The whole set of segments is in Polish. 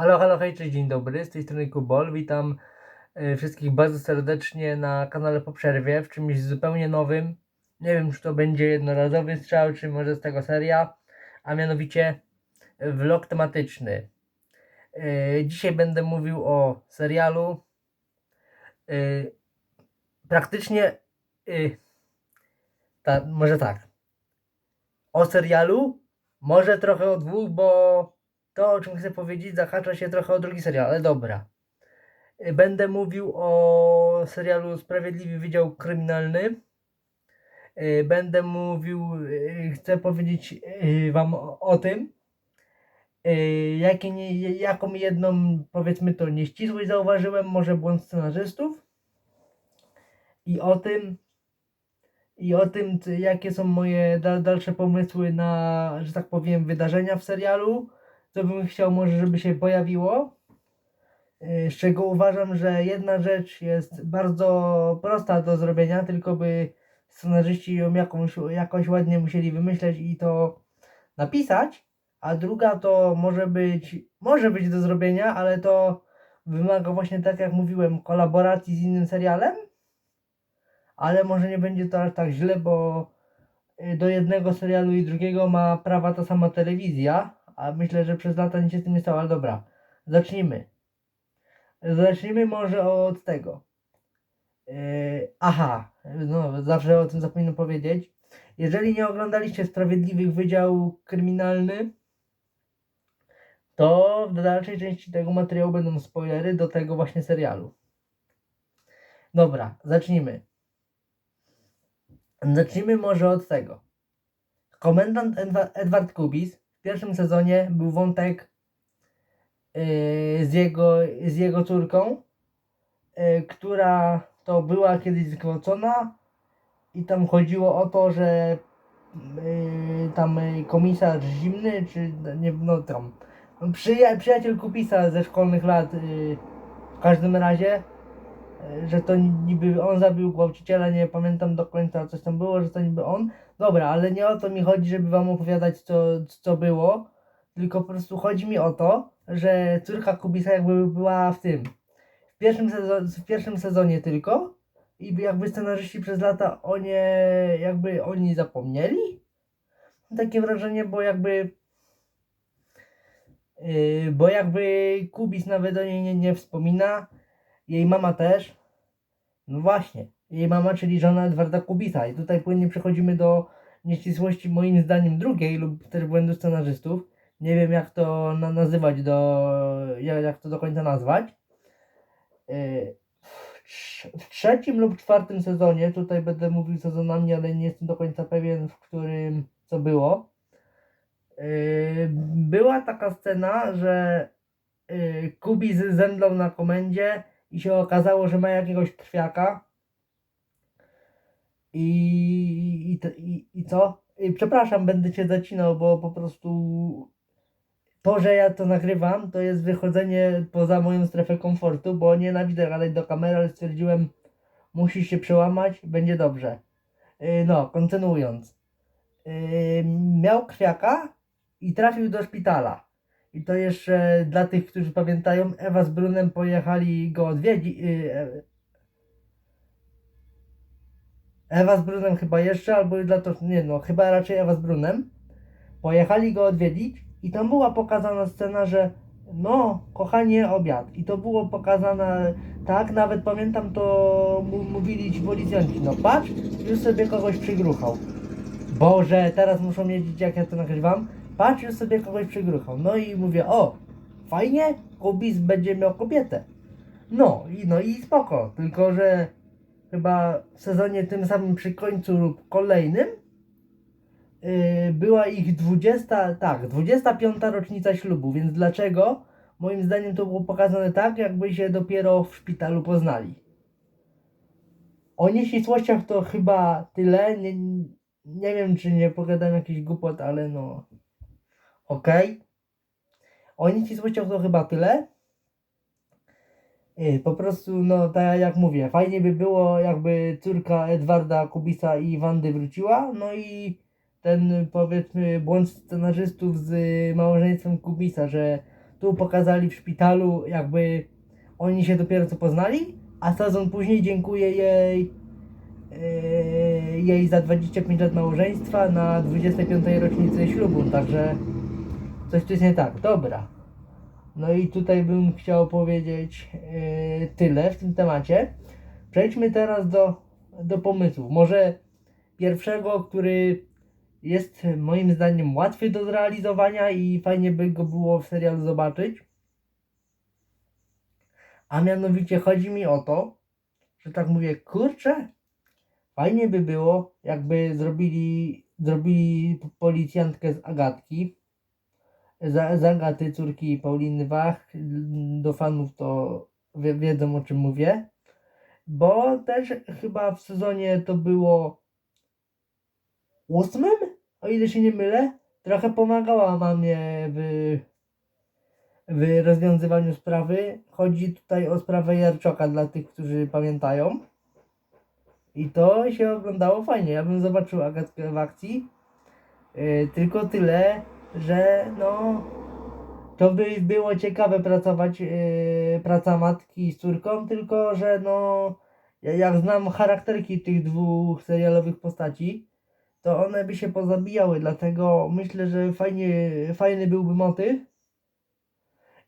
Halo, halo, hej, cześć, dzień dobry, z tej strony Kubol, witam e, wszystkich bardzo serdecznie na kanale po przerwie, w czymś zupełnie nowym. Nie wiem, czy to będzie jednorazowy strzał, czy może z tego seria, a mianowicie e, vlog tematyczny. E, Dzisiaj będę mówił o serialu. Praktycznie, ta, może tak, o serialu, może trochę o dwóch, bo to, o czym chcę powiedzieć, zahacza się trochę o drugi serial, ale dobra. Y, Będę mówił o serialu Sprawiedliwy Wydział Kryminalny. Y, Będę mówił, y, chcę powiedzieć Wam o, tym, jakie nie, jaką jedną, powiedzmy to, nieścisłość zauważyłem, może błąd scenarzystów. I o tym, i o tym, jakie są moje da, dalsze pomysły na, że tak powiem, wydarzenia w serialu co bym chciał może, żeby się pojawiło. Yy, Z czego uważam, że jedna rzecz jest bardzo prosta do zrobienia, tylko by scenarzyści ją jakąś, jakoś ładnie musieli wymyśleć i to napisać, a druga to może być, może być do zrobienia, ale to wymaga właśnie tak jak mówiłem, kolaboracji z innym serialem, ale może nie będzie to aż tak źle, bo y, do jednego serialu i drugiego ma prawa ta sama telewizja, a myślę, że przez lata nic się z tym nie stało, ale dobra. Zacznijmy. Zacznijmy może od tego. Yy, aha, no zawsze o tym zapominam powiedzieć. Jeżeli nie oglądaliście Sprawiedliwych Wydział Kryminalny, to w dalszej części tego materiału będą spoilery do tego właśnie serialu. Dobra, zacznijmy. Zacznijmy może od tego. Komendant Edwa- Edward Kubis w pierwszym sezonie był wątek yy, z, jego, z jego córką, yy, która to była kiedyś zgwałcona i tam chodziło o to, że yy, tam komisarz zimny, czy nie, no tam przyja- przyjaciel Kubisa ze szkolnych lat w każdym razie że to niby on zabił gwałciciela, nie pamiętam do końca coś tam było, że to niby on. Dobra, ale nie o to mi chodzi, żeby wam opowiadać co, co było, tylko po prostu chodzi mi o to, że córka Kubisa jakby była w tym, w pierwszym, sezo- w pierwszym sezonie tylko i jakby scenarzyści przez lata o nie, jakby oni zapomnieli. Takie wrażenie, bo jakby yy, bo jakby Kubis nawet o niej nie, nie wspomina, jej mama też. No właśnie, jej mama, czyli żona Edwarda Kubisa. I tutaj płynnie przechodzimy do nieścisłości moim zdaniem drugiej lub też błędu scenarzystów. Nie wiem jak to na nazywać, do, jak, jak to do końca nazwać. Yy, w trz- W trzecim lub czwartym sezonie, tutaj będę mówił sezonami, ale nie jestem do końca pewien, w którym co było. Yy, Była taka scena, że yy, Kubis zemdlał na komendzie i się okazało, że ma jakiegoś krwiaka. I, i, i, i co? Przepraszam, będę cię zacinał, bo po prostu to, że ja to nagrywam, to jest wychodzenie poza moją strefę komfortu, bo nienawidzę gadać do kamery, ale stwierdziłem, musisz się przełamać, będzie dobrze. Yy, no, kontynuując. Yy, miał krwiaka i trafił do szpitala. I to jeszcze dla tych, którzy pamiętają, Ewa z Brunem pojechali go odwiedzić. Ewa z Brunem chyba jeszcze, albo dla to, nie no, chyba raczej Ewa z Brunem. Pojechali go odwiedzić i tam była pokazana scena, że no, kochanie, obiad. I to było pokazane tak, nawet pamiętam to mówili ci policjanci, no patrz, już sobie kogoś przygruchał. Boże, teraz muszą wiedzieć jak ja to nagrywam. Patrz, już sobie kogoś przygruchał. No i mówię, o, fajnie, Kubis będzie miał kobietę. No i no i spoko, tylko że chyba w sezonie tym samym przy końcu lub kolejnym yy, była ich 20, tak, 25 rocznica ślubu, więc dlaczego? Moim zdaniem to było pokazane tak, jakby się dopiero w szpitalu poznali. O nieścisłościach to chyba tyle. Nie, nie wiem, czy nie pogadam jakiś głupot, ale no. Okej. O nieścisłościach to chyba tyle. Po prostu, no tak jak mówię, fajnie by było, jakby córka Edwarda Kubisa i Wandy wróciła, no i ten powiedzmy błąd scenarzystów z małżeństwem Kubisa, że Tu pokazali w szpitalu, jakby oni się dopiero co poznali, a sezon później dziękuję jej yy, jej za 25 lat małżeństwa na 25 rocznicy ślubu, także coś tu jest nie tak. Dobra. No i tutaj bym chciał powiedzieć yy, tyle w tym temacie. Przejdźmy teraz do, do pomysłów. Może pierwszego, który jest moim zdaniem łatwy do zrealizowania i fajnie by go było w serialu zobaczyć. A mianowicie chodzi mi o to, że tak mówię, kurczę, fajnie by było, jakby zrobili, zrobili policjantkę z Agatki, z, z Agaty, córki Pauliny Wach. Do fanów to wie, wiedzą o czym mówię. Bo też chyba w sezonie to było ósmym, o ile się nie mylę, trochę pomagała mamie w, w rozwiązywaniu sprawy. Chodzi tutaj o sprawę Jarczoka dla tych, którzy pamiętają. I to się oglądało fajnie. Ja bym zobaczył Agatkę w akcji. Yy, tylko tyle, że no to by było ciekawe pracować yy, praca matki z córką, tylko że no ja- jak znam charakterki tych dwóch serialowych postaci, to one by się pozabijały, dlatego myślę, że fajnie, fajny byłby motyw.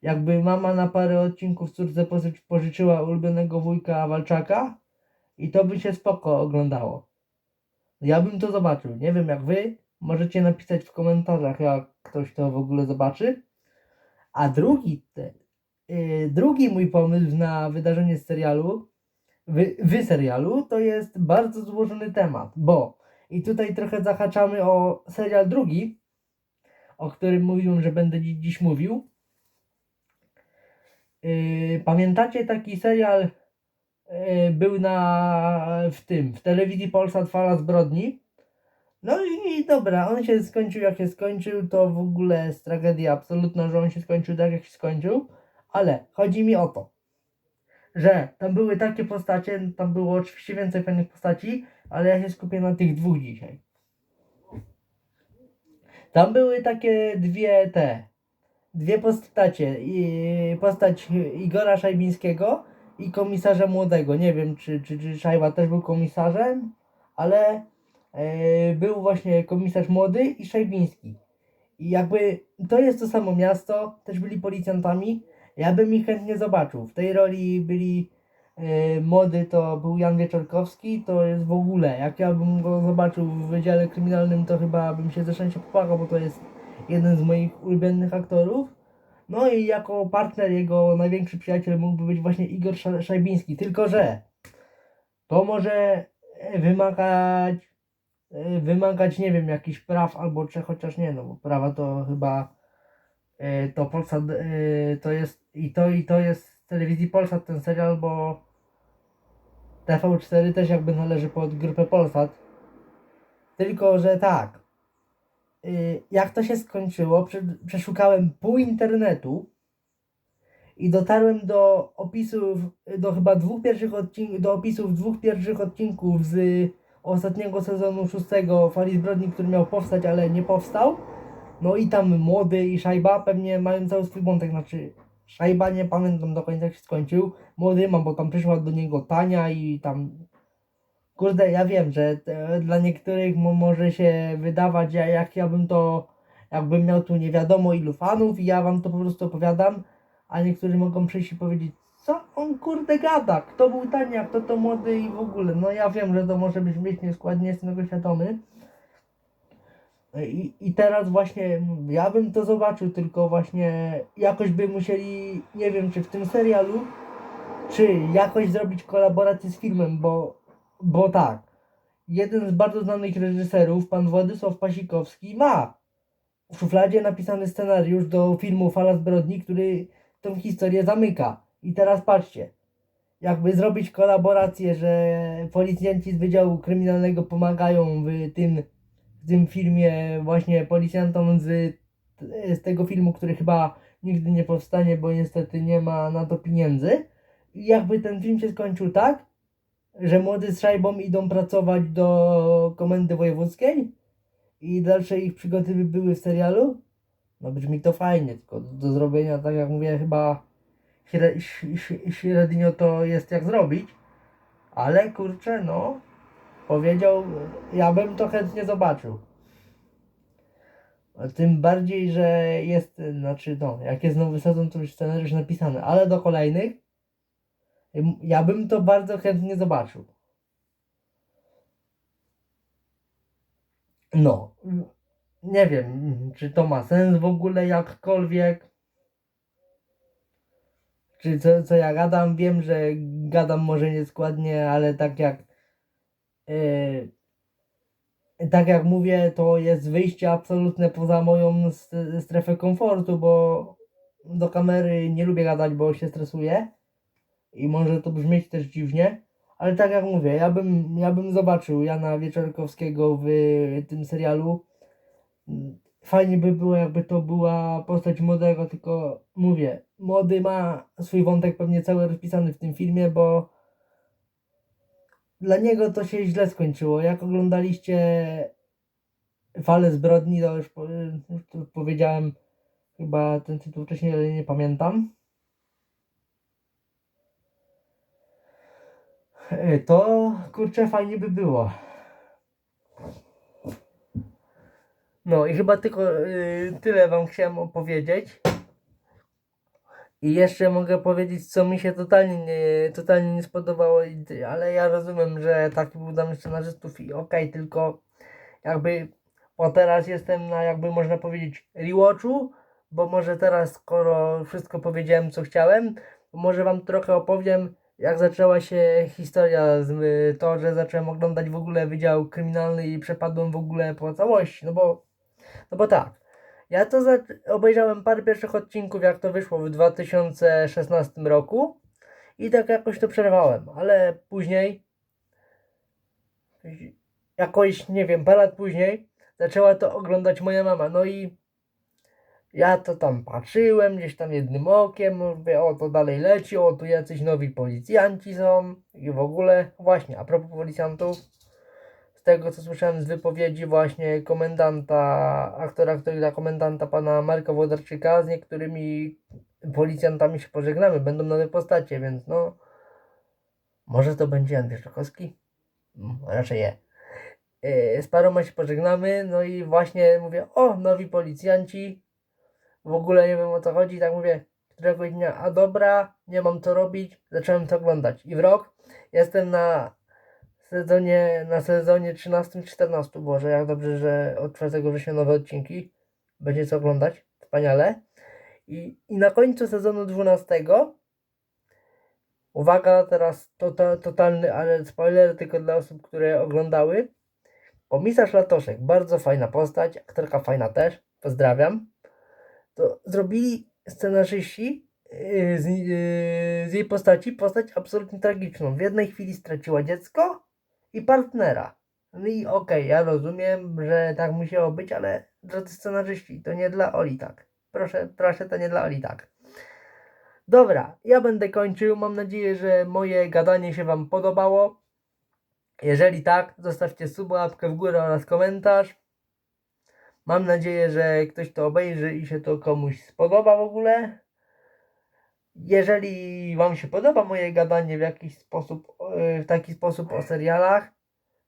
Jakby mama na parę odcinków córce pożycz- pożyczyła ulubionego wujka Walczaka i to by się spoko oglądało. Ja bym to zobaczył. Nie wiem jak wy. Możecie napisać w komentarzach, jak ktoś to w ogóle zobaczy. A drugi, te, yy, drugi mój pomysł na wydarzenie z serialu, wy, wy serialu, to jest bardzo złożony temat, bo i tutaj trochę zahaczamy o serial drugi, o którym mówiłem, że będę dziś, mówił. Yy, pamiętacie taki serial yy, był na w tym, w telewizji Polsat Fala Zbrodni. No i dobra, on się skończył jak się skończył, to w ogóle jest tragedia absolutna, że on się skończył tak jak się skończył, ale chodzi mi o to, że tam były takie postacie, tam było oczywiście więcej fajnych postaci, ale ja się skupię na tych dwóch dzisiaj. Tam były takie dwie te, dwie postacie, i postać Igora Szajbińskiego i komisarza młodego. Nie wiem, czy, czy, czy Szajba też był komisarzem, ale był właśnie komisarz młody i Szajbiński. I jakby to jest to samo miasto, też byli policjantami. Ja bym ich chętnie zobaczył. W tej roli byli e, młody to był Jan Wieczorkowski, to jest w ogóle, jak ja bym go zobaczył w wydziale kryminalnym, to chyba bym się ze szczęścia popłakał, bo to jest jeden z moich ulubionych aktorów. No i jako partner jego największy przyjaciel mógłby być właśnie Igor Sza- Szajbiński, tylko że to może e, wymagać e, wymagać, nie wiem, jakichś praw albo czy chociaż nie, no bo prawa to chyba e, to Polsat e, to jest i to i to jest z telewizji Polsat ten serial, bo TV4 też jakby należy pod grupę Polsat. Tylko, że tak. y, Jak to się skończyło, prze- przeszukałem pół internetu i dotarłem do opisów, do chyba dwóch pierwszych odcinków, do opisów dwóch pierwszych odcinków z ostatniego sezonu szóstego Fali Zbrodni, który miał powstać, ale nie powstał. No i tam młody i Szajba pewnie mają cały swój wątek, znaczy Szajba nie pamiętam do końca jak się skończył, młody ma, bo tam przyszła do niego Tania i tam kurde, ja wiem, że dla niektórych mo, może się wydawać, ja- jak ja bym to, jakbym miał tu nie wiadomo ilu fanów i ja wam to po prostu opowiadam, a niektórzy mogą przyjść i powiedzieć, co on kurde gada, kto był Tania, kto to młody i w ogóle, no ja wiem, że to może brzmieć nieskładnie, jestem tego świadomy, i, I teraz właśnie ja bym to zobaczył, tylko właśnie jakoś by musieli, nie wiem czy w tym serialu, czy jakoś zrobić kolaborację z filmem, bo, bo tak, jeden z bardzo znanych reżyserów, pan Władysław Pasikowski, ma w szufladzie napisany scenariusz do filmu Fala Zbrodni, który tą historię zamyka. I teraz patrzcie, jakby zrobić kolaborację, że policjanci z Wydziału Kryminalnego pomagają w tym w tym filmie właśnie policjantom z, z tego filmu, który chyba nigdy nie powstanie, bo niestety nie ma na to pieniędzy. I jakby ten film się skończył tak, że młody z szajbą idą pracować do komendy wojewódzkiej i dalsze ich przygody by były w serialu, No brzmi to fajnie, tylko do zrobienia, tak jak mówię, chyba średnio to jest jak zrobić. Ale kurczę, no, powiedział, ja bym to chętnie zobaczył. Tym bardziej, że jest, znaczy no, jak jest nowy sezon, to już scenariusz napisany, ale do kolejnych ja bym to bardzo chętnie zobaczył. No, nie wiem, czy to ma sens w ogóle jakkolwiek. Czy co, co ja gadam, wiem, że gadam może nieskładnie, ale tak jak yy, tak jak mówię, to jest wyjście absolutne poza moją strefę komfortu, bo do kamery nie lubię gadać, bo się stresuję i może to brzmieć też dziwnie, ale tak jak mówię, ja bym, ja bym zobaczył Jana Wieczorkowskiego w tym serialu. Fajnie by było, jakby to była postać młodego, tylko mówię, młody ma swój wątek pewnie cały rozpisany w tym filmie, bo dla niego to się źle skończyło. Jak oglądaliście Falę zbrodni, to już, już tu powiedziałem chyba ten tytuł wcześniej, ale nie pamiętam. E, To kurczę fajnie by było. No i chyba tylko y, tyle wam chciałem opowiedzieć. I jeszcze mogę powiedzieć, co mi się totalnie nie, totalnie nie spodobało, ale ja rozumiem, że taki był dla scenarzystów i okej, tylko jakby, bo teraz jestem na jakby można powiedzieć rewatchu, bo może teraz skoro wszystko powiedziałem co chciałem, może wam trochę opowiem jak zaczęła się historia, z, y, to, że zacząłem oglądać w ogóle Wydział Kryminalny i przepadłem w ogóle po całości, no bo, no bo tak, ja to za, obejrzałem parę pierwszych odcinków, jak to wyszło w 2016 roku i tak jakoś to przerwałem, ale później, jakoś, nie wiem, parę lat później, zaczęła to oglądać moja mama, no i ja to tam patrzyłem gdzieś tam jednym okiem, mówię, o to dalej leci, o tu jacyś nowi policjanci są i w ogóle, właśnie, a propos policjantów, z tego co słyszałem z wypowiedzi właśnie komendanta, aktora, gra komendanta pana Marka Włodarczyka, z niektórymi policjantami się pożegnamy, będą nowe postacie, więc no, może to będzie Jan Wierzchowski? Mm, Raczej nie. Yy, Z paroma się pożegnamy, no i właśnie mówię, o, nowi policjanci, w ogóle nie wiem o co chodzi, tak mówię, któregoś dnia, a dobra, nie mam co robić, zacząłem to oglądać. I w rok jestem na sezonie, na sezonie 13-14, Boże, jak dobrze, że od 4 września nowe odcinki, będzie co oglądać, wspaniale. I, i na końcu sezonu 12, uwaga, teraz to, to, totalny, ale spoiler tylko dla osób, które oglądały, komisarz Latoszek, bardzo fajna postać, aktorka fajna też, pozdrawiam to zrobili scenarzyści yy, z, yy, z jej postaci postać absolutnie tragiczną. W jednej chwili straciła dziecko i partnera. No i okej, ja rozumiem, że tak musiało być, ale drodzy scenarzyści, to nie dla Oli tak. Proszę, proszę, to nie dla Oli tak. Dobra, ja będę kończył. Mam nadzieję, że moje gadanie się Wam podobało. Jeżeli tak, zostawcie suba, łapkę w górę oraz komentarz. Mam nadzieję, że ktoś to obejrzy i się to komuś spodoba w ogóle. Jeżeli Wam się podoba moje gadanie w jakiś sposób, e, w taki sposób o serialach,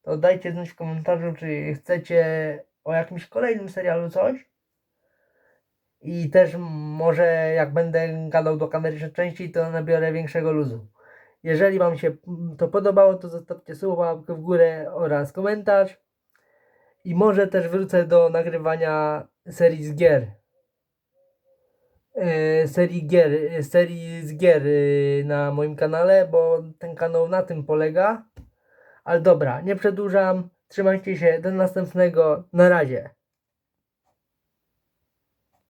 to dajcie znać w komentarzu, czy chcecie o jakimś kolejnym serialu coś. I też może jak będę gadał do kamery częściej, to nabiorę większego luzu. Jeżeli Wam się to podobało, to zostawcie łapkę w górę oraz komentarz. I może też wrócę do nagrywania serii z gier. E, serii gier, e, serii z gier e, na moim kanale, bo ten kanał na tym polega. Ale dobra, nie przedłużam. Trzymajcie się, do następnego. Na razie.